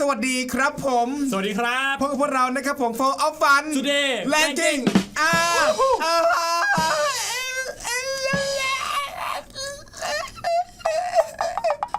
สวัสดีครับผม สวัสดีครับพบกับพวกเรานะครับผม For of Fun Today Ranking อ่าอ่า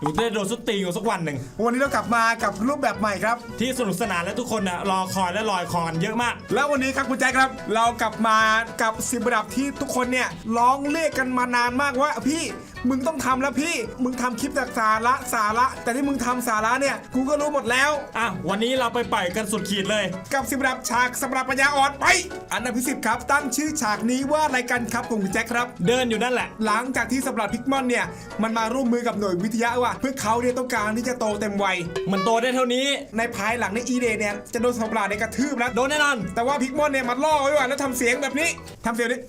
หนูจะได้โดนสุดตีอยู่สักวันหนึ่ง วันนี้เรากลับมากับรูปแบบใหม่ครับ ที่สนุกสนานและทุกคนน่ะรอคอยและลอยคอกันเยอะมาก แล้ววันนี้ครับคุณแจ็คครับ เรากลับมากับสิบระดับที่ทุกคนเนี่ยร้องเรียกกันมานานมากว่าพี่ มึงต้องทำแล้วพี่ มึงทำคลิปจากสาระสาระ แต่ที่มึงทำสาระเนี่ย กูก็รู้หมดแล้ว อะ วันนี้เราไปปล่อยกันสุดขีดเลย กับสิบระดับฉากสำหรับปัญญาอ่อนไป อันดับที่สิบครับ ตั้งชื่อฉากนี้ว่าอะไรกันครับคุณแจ็คครับ เดินอยู่นั่นแหละ หลังจากที่สำหรับพิกมอนเนี่ย มันมาร่วมมือกับหน่วยวิทยาว่ะเพื่อเขาเนี่ยต้องการที่จะโตเต็มวัย มันโตได้เท่านี้ ในภายหลังในอีเดย์เนี่ยจะโดนสัตว์ประหลาดในยกระทืบแล้ว โดนแน่นอน แต่ว่าพิกมอนเนี่ยมันล่อไว้ว่ะแล้วทำเสียงแบบนี้ทำเสียงนี้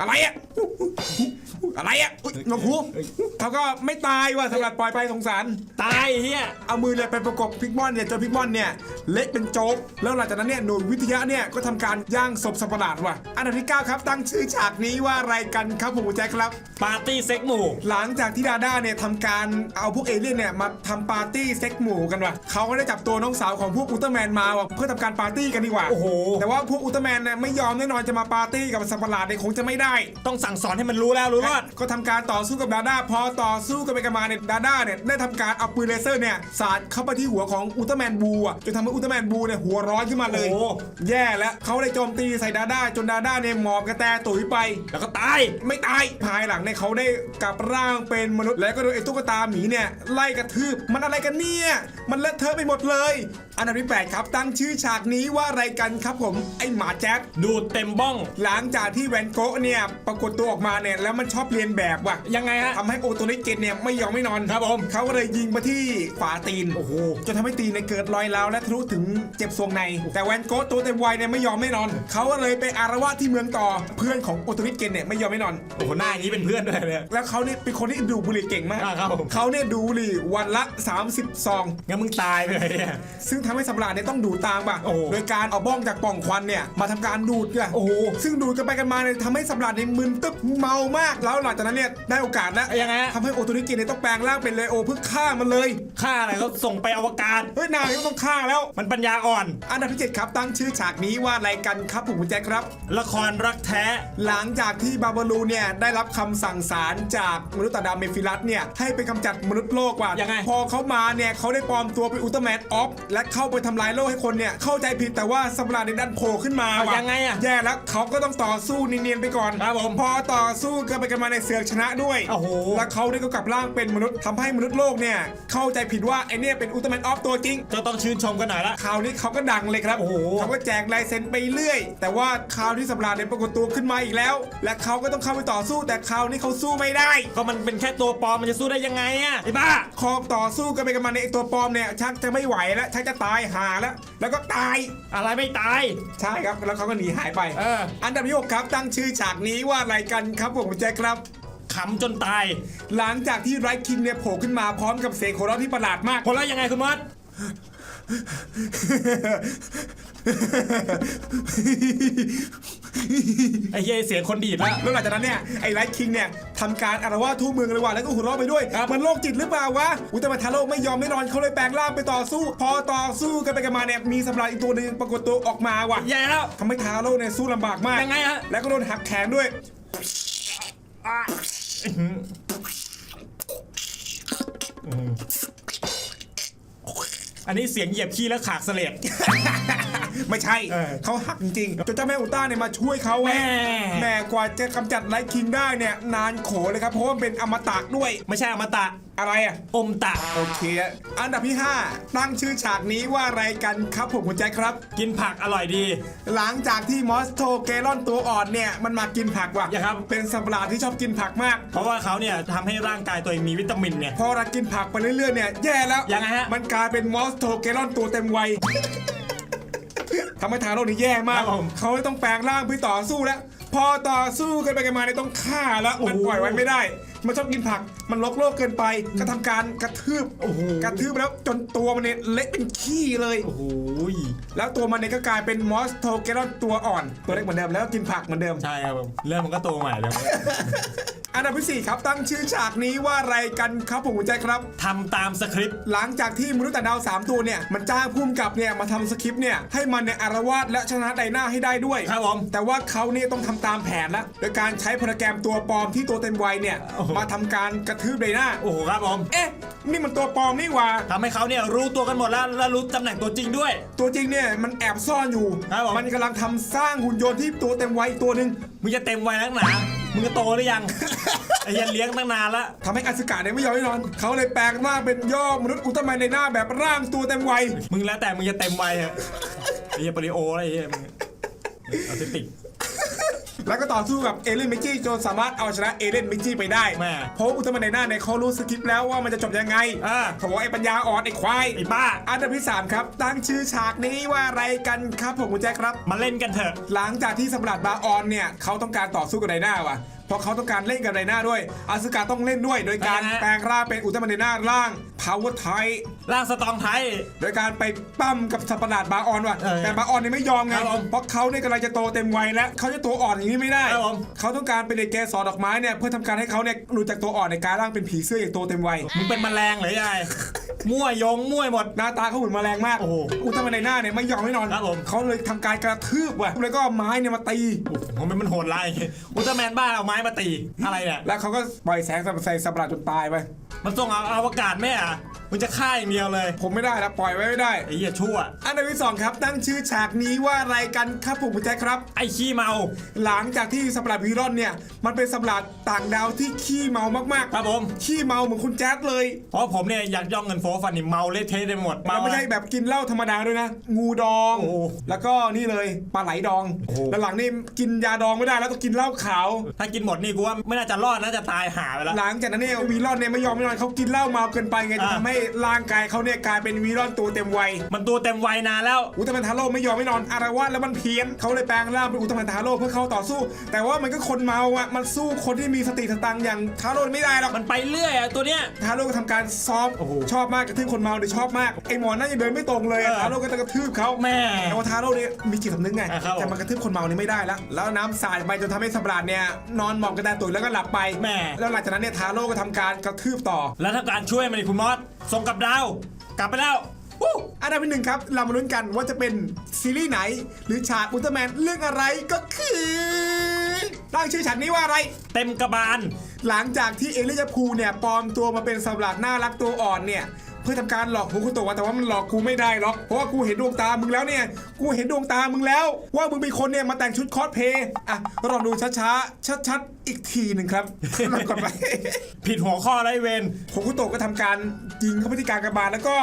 อะไรอะ อะไรอะอุ๊ยนกฮูกเขาก็ไม่ตายว่ะสำหรับปล่อยไปสงสาร ตายไอ้เฮียเอามือเลยไปประกบพิกมอนเนี่ยจนพิกมอนเนี่ยเละเป็นโจ๊กแล้วหลังจากนั้นเนี่ยหน่วยวิทยาเนี่ยก็ทำการย่างศพสัตว์ประหลาดว่ะอันดับที่9ครับตั้งชื่อฉากนี้ว่าอะไรกันครับผมคุณแจ็คครับ ปาร์ตี้เซ็กหมู่ หลังจากที่ดาด้าเนี่ยทำการเอาพวกเอเลี่ยนเนี่ยมาทำปาร์ตี้เซ็กหมู่กันว่ะเขาก็ได้จับตัวน้องสาวของพวกอุลตร้าแมนมาว่ะเพื่อทำการปาร์ตี้กันดีกว่าโอ้โห แต่ว่าพวกอุลตร้าแมนเนี่ยไม่ยอมแน่นอนจะมาปาร์ตี้กับสัตว์ประหลาดเนี่ยคงจะไม่ได้ ต้องสั่งสอนให้มันรู้แล้วรู้รอดก็ทำการต่อสู้กับดาด้าพอต่อสู้กันไปกันมาเนี่ยดาด้าเนี่ยได้ทำการเอาปืนเลเซอร์เนี่ยสาดเข้าไปที่หัวของอุลตร้าแมนบูอะจนทำให้อุลตร้าแมนบูเนี่ยหัวร้อนขึ้นมาเลยโอ้แย่แล้วเขาเลยโจมตีใส่ดาด้าจนดาด้าเนี่ยหมอบกระแตตุ๋ยไป แล้วก็ตายไม่ตายภายหลังเนี่ยเขาได้กลับร่างเป็นมนุษย์แล้วก็โดนไอ้ตุ๊กตาหมีเนี่ยไล่กระทืบมันอะไรกันเนี่ยมันเลอะเทอะไปหมดเลย อันดับที่แปดครับตั้งชื่อฉากนี้ว่าอะไรกันครับผมไอ้หมาแจ๊คดูดเต็มบ้อง หลังจากที่แวนโกะเนี่ยปรากฏตัวออกมาเนี่ยแล้วมันชอบเรียนแบบว่ะยังไงฮะทำให้โอโตนิเกนเนี่ยไม่ยอมไม่นอนครับผมเขาก็เลยยิงมาที่ฝาตีนโอ้โหจนทำให้ตีนเนี่ยเกิดรอยร้าวและทะลุถึงเจ็บทรวงใน แต่แวนโกะตัวเต็มวัยเนี่ยไม่ยอมไม่นอนเขาก็เลยไปอารวาสที่เมืองต่อเพื่อนของโอโตนิเกนเนี่ยไม่ยอมไม่นอนโอ้โหหน้าอย่างนี้เป็นเพื่อนด้วยเลยแล้วเขาเนี่ยเป็นคนที่ดูดบุหรี่เก่งมากอ่าครับผม เขาเนี่ยดูดบุหรี่วันละ 30ซอง งั้นมึงตายไปเลยเนี่ย ซึ่งทำให้สัมปราเนี่ยต้องดูดตามป่ะ โอ้โห โดยการเอาบ้องจากปล่องควันเนี่ย มาทำการดูดเนี่ยโอ้โห ซึ่งดูดกันไปกันมาเนี่ยทำให้สัมปราเนี่ยมึนตึ๊บเมามาก แล้วหลังจากนั้นเนี่ยได้โอกาสแล้วยังไงฮะ ทำให้โอโตนิเกนเนี่ยต้องแปลงร่างเป็นเลโอเพื่อฆ่ามันเลย ฆ่าอะไรก็ส่งไปอวกาศ เฮ้ยนายก็ต้องฆ่าแล้ว มันปัญญาอ่อน อันดับที่7ครับตั้งชื่อฉากนี้ว่าอะไรกันครับผมคุณแจ็คครับ ละครรักแท้ หลังจากที่บาบาลูเนี่ยได้รับคำสั่งสารจากมนุษย์ต่างดาวเมฟิลัสเนี่ยให้ไปกำจัดมนุษย์โลกว่ะยังไง พอเขามาเนี่ยเขาได้ปลอมตัวเป็นอุลตร้าแมนออฟและเข้าไปทำลายโลกให้คนเนี่ยเข้าใจผิดแต่ว่าสัมปราในด้านโผล่ขึ้นมาเอาว่ะยังไงอะ แย่แล้วเขาก็ต้องต่อสู้เนียนๆไปก่อนครับผม พอต่อสู้กันไปกันมาในเสือกชนะด้วยโอ้โห แล้วเขาได้ก็กลับร่างเป็นมนุษย์ทำให้มนุษย์โลกเนี่ยเข้าใจผิดว่าไอเนี่ยเป็นอุลตร้าแมนออฟตัวจริง ก็ต้องชื่นชมกันหน่อยละ คราวนี้เขาก็ดังเลยครับโอ้โห เขาก็แจกลายเซ็นไปเรื่อย แต่ว่าคราวที่สัปดาห์เนี่ยปรากฏตัวขึ้นมาอีกแล้ว และเขาก็ต้องเข้าไปต่อสู้ แต่คราวนี้เขาสู้ไม่ได้ ก็มันเป็นแค่ตัวปลอมมันจะสู้ได้ยังไงอะไอ้บ้า คอต่อสู้กันไปกันมาในยไอ้ตัวปลอมเนี่ยชักจะไม่ไหวแล้วชักจะตายหาแล้ว แล้วก็ตาย อะไรไม่ตาย ใช่ครับ แล้วเขาก็หนีหายไป เออ อันดับที่หกครับตั้งชื่อฉากนี้ว่าอะไรกันครับผมคุณแจ็คครับขำจนตาย หลังจากที่ไรคิงเนี่ยโผล่ขึ้นมาพร้อมกับเสียงโคเราะที่ประหลาดมากคนละยังไงคุณมดไอ้เหี้ยเสียงคนดีดละแล้วหลังจากนั้นเนี่ยไอ้ไรคิงเนี่ยทำการอารวาสทั่วเมืองเลยว่ะแล้วก็หัวเราะไปด้วยครับมันโรคจิตหรือเปล่าวะอุตตมทาโร่ไม่ยอมไม่นอนเขาเลยแปลงร่างไปต่อสู้ พอต่อสู้กันไปกันมาเนี่ยมีสัมภาระอีกตัวหนึ่งปรากฏตัวออกมาว่ะแย่แล้วทำให้ทาโร่เนี่ยสู้ลำบากมากยังไงฮะแล้วก็โดนหักแขนด้วย อันนี้เสียงเหยียบขี้แล้วขากเสลด ไม่ใช่ เออ เขาหักจริงๆจนเจ้าแม่อุลตร้าเนี่ยมาช่วยเขาแม่ แม่กว่าจะกำจัดไรคิงได้เนี่ยนานโขเลยครับเพราะว่ามันเป็นอมตะด้วยไม่ใช่อมตะ อะไรอะ อมตะ โอเคอันดับที่ 5 ตั้งชื่อฉากนี้ว่าอะไรกันครับผมคุณแจ็คครับ กินผักอร่อยดี หลังจากที่มอสโทเกลอนตัวอ่อนเนี่ย มันมากินผักว่ะอย่าครับ เป็นสัตว์ประหลาดที่ชอบกินผักมาก เพราะว่าเขาเนี่ยทำให้ร่างกายตัวเองมีวิตามินเนี่ย พอเรากินผักไปเรื่อยๆเนี่ย แย่แล้วยังไงฮะ มันกลายเป็นมอสโทเกลอนตัวเต็มวัย ทำให้ทาโร่นี่แย่มากครับผมเขาเลยต้องแปลงร่างเพื่อต่อสู้แล้ว พอต่อสู้กันไปกันมาเนี่ยต้องฆ่าแล้วโอ้โหมันปล่อยไว้ไม่ได้ มันชอบกินผักมันลกโลกเกินไปก็ทำการกระทืบโอ้โหกระทืบแล้วจนตัวมันเนี่ยเละเป็นขี้เลยโอ้โหแล้วตัวมันเนี่ยก็กลายเป็นมอสโทเกรอนตัวอ่อน ตัวเล็กเหมือนเดิมแล้วก็กินผักเหมือนเดิมใช่ครับผมเรื่องมันก็โตใหม่เลยอันดับที่สี่ครับตั้งชื่อฉากนี้ว่าอะไรกันครับผมหัวใจครับทำตามสคริปต์หลังจากที่มนุษย์ต่างดาว 3 ตัวเนี่ย มันจ้างพุ่มกับเนี่ยมาทำสคริปต์เนี่ยให้มันเนี่ยอารวาสและชนะไดนาให้ได้ด้วยครับผมแต่ว่าเขาเนี่ยต้องทำตามแผนละโดยการใช้โปรแกรมตัวปลอมที่ตัวเต็มวัยเนี่ยโอ้โห มาทำการกระทืบไดนาโอ้โหครับผมเอ๊ะ นี่มันตัวปลอมนี่หว่า ทำให้เขาเนี่ยรู้ตัวกันหมดแล้วและรู้ตำแหน่งตัวจริงด้วย ตัวจริงเนี่ยมันแอบซ่อนอยู่ ครับผม มันกำลังทำสร้างหุ่นยนต์ที่ตัวเต็มวัยอีกตัวหนึ่งมึงจะเต็มวัยนักหนา มึงจะโตหรือยัง ไอ้เหี้ยันเลี้ยงตั้งนานละทำให้อสึกะเนี่ยไม่ยอมให้นอน เขาเลยแปลงร่างเป็นย่อมนุษย์อุลตร้าแมนในหน้าแบบร่างตัวเต็มวัย มึงแล้วแต่มึงจะเต็มวัยเหอะไอ้เหี้ยปริโออะไรไอ้เหี้ยมึงออทิสติก แล้วก็ต่อสู้กับเอเลนมิกจี้จนสามารถเอาชนะเอเลนมิกจี้ไปได้แม่ เพราะว่าอุลตร้าแมนในหน้าเนี่ยเขารู้สคริปต์แล้วว่ามันจะจบยังไงอ่าโถไอ้ปัญญาอ่อนไอ้ควายไอ้บ้า อันดับที่3ครับตั้งชื่อฉากนี้ว่าอะไรกันครับผมคุณแจ๊คครับ มาเล่นกันเถอะ หลังจากที่สมรัดบาออนเนี่ยเขาต้องการต่อสู้กับไดนาว่ะ เพราะเขาต้องการเล่นกับไดนาด้วยอาซึกะต้องเล่นด้วย โดยการอ่าฮะแปลงร่างเป็นอุลตร้าแมนในหน้าร่างพาวเวอร์ไทร่างสตองไทย โดยการไปปั้มกับสัตว์ประหลาดบาออนว่ะเออแต่บาออนเนี่ยไม่ยอมไงครับผมเพราะเขาเนี่ยกำลังจะโตเต็มวัยแล้วเขาจะตัวอ่อนอย่างนี้ไม่ได้ครับผมเขาต้องการเป็นเด็กเกสรดอกไม้เนี่ยเพื่อทำการให้เขาเนี่ยหลุดจากตัวอ่อนในกลายร่างเป็นผีเสื้ออย่างโตเต็มวัยมึงเป็นแมลงเหรือยังไงมั่วยงมั่วหมดหน้าตาเขาเหมือนแมลงมาก โอ้โหอุลตร้าแมนในหน้าเนี่ยไม่ยอมให้นอนครับผมเขาเลยทำการกระทืบว่ะแล้วก็เอาไม้เนี่ยมาตีผมเป็นมันโหดร้ายอุลตร้าแมนบ้าเอาไม้มาตีอะไรเนี่ยแล้วเขาก็ปล่อยแสงใส่สัตว์ประหลาดจนตายไปมันส่งเอาอวกาศแม่อะ มึงจะฆ่าอย่างเดียวเลย ผมไม่ได้นะปล่อยไว้ไม่ได้ ไอ้เหี้ยชั่ว อันดับที่สองครับตั้งชื่อฉากนี้ว่าอะไรกันครับผมคุณแจ๊คครับ ไอ้ขี้เมา หลังจากที่สัตว์ประหลาดวีรอนเนี่ย มันเป็นสัตว์ประหลาดต่างดาวที่ขี้เมามากๆครับผม ขี้เมาเหมือนคุณแจ๊ดเลยเพราะผมเนี่ยอยากย่องเงินโฟฟันนี่เมาเละเทะไปหมดแล้วไม่ใช่แบบกินเหล้าธรรมดาด้วยนะ งูดอง โอ้โหแล้วก็นี่เลยปลาไหลดองโอ้โห แล้วหลังนี่กินยาดองไม่ได้แล้วต้องกินเหล้าขาว ถ้ากินหมดนี่กูว่าไม่น่าจะรอดน่าจะตายหาไปแล้ว หลังจากนั้นเนี่ยวีรอนเนี่ยไม่ยอมไม่นอนเขากินเหล้าเมาเกินไปไงจะอ่าทำให้ร่างกายเขาเนี่ยกลายเป็นวีรอนตัวเต็มวัยมันตัวเต็มวัยนานแล้ว อุลตร้าแมนทาโร่ไม่ยอมไม่นอนอารวาสแล้วมันเพี้ยนเขาเลยแปลงร่างเป็นอุลตร้าแมนทาโร่เพื่อเข้าต่อสู้ แต่ว่ามันก็คนเมาอะมันสู้คนที่มีสติสตังค์อย่างทาโร่ไม่ได้หรอกมันไปเรื่อยอะตัวเนี้ย ทาโร่ก็ทำการซ้อมโอ้โหชอบมากกระทืบคนเมาเนี่ยชอบมากไอหมอน่าจะเดินไม่ตรงเลยอะเออ ทาโร่ก็จะกระทืบเขา แม่ แต่ว่าทาโร่เนี่ยมีจิตสำนึกไง อะครับผมแต่มันกระทืบคนเมานี่ไม่ได้แล้ว แล้วน้ำสาดไปจนทำให้สัตว์ประหลาดเนี่ยนอนหมอบกระดานตุยแล้วก็หลับไปแม่ แล้วหลังจากนั้นเนี่ยทาโร่ก็ทำการกระทืบต่อ แล้วถ้าการช่วยมันอีกคุณมอสส่งกลับดาว กลับไปแล้ววู้อันดับที่หนึ่งครับ เรามาลุ้นกันว่าจะเป็นซีรีส์ไหน หรือฉากอุลตร้าแมนเรื่องอะไรก็คือตั้งชื่อฉากนี้ว่าอะไร เต็มกระบาล หลังจากที่เอลิยาพูเนี่ยปลอมตัวมาเป็นสัตว์ประหลาดน่ารักตัวอ่อนเนี่ย เพื่อทำการหลอกฮูคุโตะแต่ว่ามันหลอกกูไม่ได้หรอกเพราะว่ากูเห็นดวงตามึงแล้วเนี่ย กูเห็นดวงตามึงแล้ว ว่ามึงเป็นคนเนี่ยมาแต่งชุดคอสเพลย์อะลองดูช้าๆชัดๆอีกทีหนึ่งครับแล้วกดไปผิดหัวข้อแล้วไรเวนโฮคุโตะก็ทำการยิงเข้าไปที่กลางกระบาลแล้วก็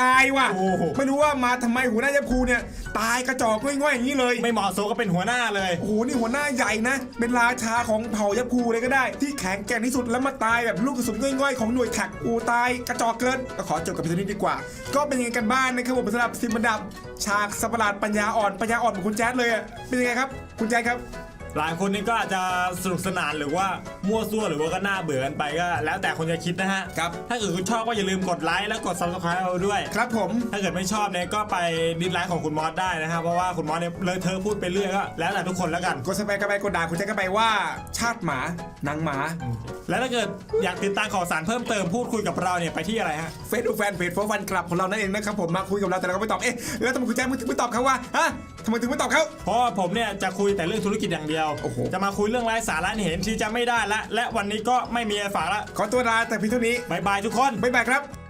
ตายว่ะโอ้โห ไม่รู้ว่ามาทำไมหัวหน้ายาพูเนี่ย ตายกระจอกง่อยๆอย่างนี้เลย ไม่เหมาะสมก็เป็นหัวหน้าเลย โอ้โห นี่หัวหน้าใหญ่นะ เป็นราชาของเผ่ายาพูเลยก็ได้ ที่แข็งแกร่งที่สุดแล้วมาตายแบบลูกกระสุนง่อยๆของหน่วยแท็กอูตายกระจอกเกินก็ขอจบกับเพียงเท่านี้ดีกว่า ก็เป็นยังไงกันบ้างนะครับผมสำหรับซิมบันดับฉากสัตว์ประหลาดปัญญาอ่อนปัญญาอ่อนเหมือนคุณแจ๊ดเลยอะเป็นยังไงครับ คุณแจ๊ดครับ หลายคนนี่ก็อาจจะสนุกสนานหรือว่ามั่วซั่วหรือว่าก็น่าเบื่อกันไปก็ แล้วแต่คนจะคิดนะฮะครับ ถ้าเกิดคุณชอบก็อย่าลืมกดไลค์และกด subscribe เราด้วย ครับผม ถ้าเกิดไม่ชอบเนี่ยก็ไปดิสไลค์ของคุณมอสได้นะครับเพราะว่าคุณมอสเนี่ยเลยเธอพูดไปเรื่อยก็แล้วแต่ทุกคนแล้วกัน กดสเปรย์กันไปกดด่าคุณแจ๊ดกันไปว่า ชาติหมานางหมา แล้วถ้าเกิดอยากติดตามข่าวสารเพิ่มเติมพูดคุยกับเราเนี่ยไปที่อะไรฮะเฟซบุ๊กแฟนเพจโฟวันคลับของเรานั่นเองนะครับผมมาคุยกับเราแต่เราก็ไม่ตอบเอ๊ะแล้วทำไมคุณแจ๊ดมึงถึงไม่ตอบเขาวะฮะทำไมถึงไม่ตอบเขาเพราะว่าผมเนี่ยจะคุยแต่เรื่องธุรกิจอย่างเดียว โอ้โห จะมาคุยเรื่องไร้สาระนี่เห็นที่จะไม่ได้ละ และวันนี้ก็ไม่มีอะไรฝากละขอตัวลาแต่เพียงเท่านี้บายบายทุกคน บ๊ายบายครับ